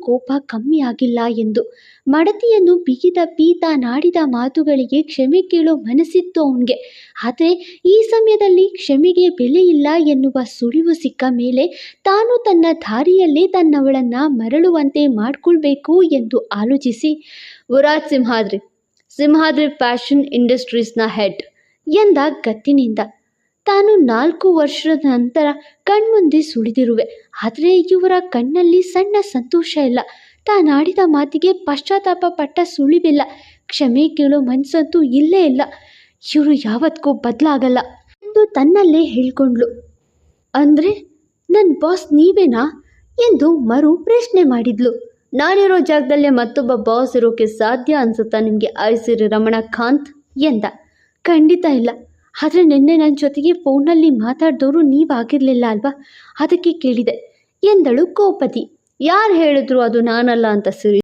ಕೋಪ ಕಮ್ಮಿ ಆಗಿಲ್ಲ ಎಂದು. ಮಡತಿಯನ್ನು ಬಿಗಿದ ಪೀತ ನಾಡಿದ ಮಾತುಗಳಿಗೆ ಕ್ಷಮೆ ಕೇಳೋ ಮನಸ್ಸಿತ್ತು ಅವನಿಗೆ. ಆದರೆ ಈ ಸಮಯದಲ್ಲಿ ಕ್ಷಮೆಗೆ ಬೆಲೆ ಇಲ್ಲ ಎನ್ನುವ ಸುಳಿವು ಸಿಕ್ಕ ಮೇಲೆ ತಾನು ತನ್ನ ದಾರಿಯಲ್ಲೇ ತನ್ನವಳನ್ನು ಮರಳುವಂತೆ ಮಾಡಿಕೊಳ್ಬೇಕು ಎಂದು ಆಲೋಚಿಸಿ ವರಾಜ್ ಸಿಂಹಾದ್ರಿ. ಸಿಂಹಾದ್ರಿ ಫ್ಯಾಷನ್ ಇಂಡಸ್ಟ್ರೀಸ್ನ ಹೆಡ್ ಎಂದ ಗತ್ತಿನಿಂದ ತಾನು ನಾಲ್ಕು ವರ್ಷದ ನಂತರ ಕಣ್ಮುಂದೆ ಸುಳಿದಿರುವೆ. ಆದರೆ ಇವರ ಕಣ್ಣಲ್ಲಿ ಸಣ್ಣ ಸಂತೋಷ ಇಲ್ಲ. ತಾನಾಡಿದ ಮಾತಿಗೆ ಪಶ್ಚಾತ್ತಾಪ ಪಟ್ಟ ಸುಳಿವಿಲ್ಲ. ಕ್ಷಮೆ ಕೇಳೋ ಮನಸ್ಸಂತೂ ಇಲ್ಲೇ ಇಲ್ಲ. ಇವರು ಯಾವತ್ತಿಗೂ ಬದಲಾಗಲ್ಲ ಎಂದು ತನ್ನಲ್ಲೇ ಹೇಳ್ಕೊಂಡ್ಳು. ಅಂದರೆ ನನ್ನ ಬಾಸ್ ನೀವೇನಾ? ಎಂದು ಮರು ಪ್ರಶ್ನೆ ಮಾಡಿದ್ಲು. ನಾನಿರೋ ಜಾಗದಲ್ಲೇ ಮತ್ತೊಬ್ಬ ಬಾಸ್ ಇರೋಕೆ ಸಾಧ್ಯ ಅನ್ಸುತ್ತಾ ನಿಮಗೆ ಆಯ್ಸಿರಿ ರಮಣಕಾಂತ್ ಎಂದ. ಖಂಡಿತ ಇಲ್ಲ. ಆದರೆ ನಿನ್ನೆ ನನ್ನ ಜೊತೆಗೆ ಫೋನಲ್ಲಿ ಮಾತಾಡಿದವರು ನೀವಾಗಿರಲಿಲ್ಲ ಅಲ್ವಾ? ಅದಕ್ಕೆ ಕೇಳಿದೆ. ಎಂದಳು ಕೋಪತಿ. ಯಾರು ಹೇಳಿದ್ರು ಅದು ನಾನಲ್ಲ ಅಂತ ಸಿರಿ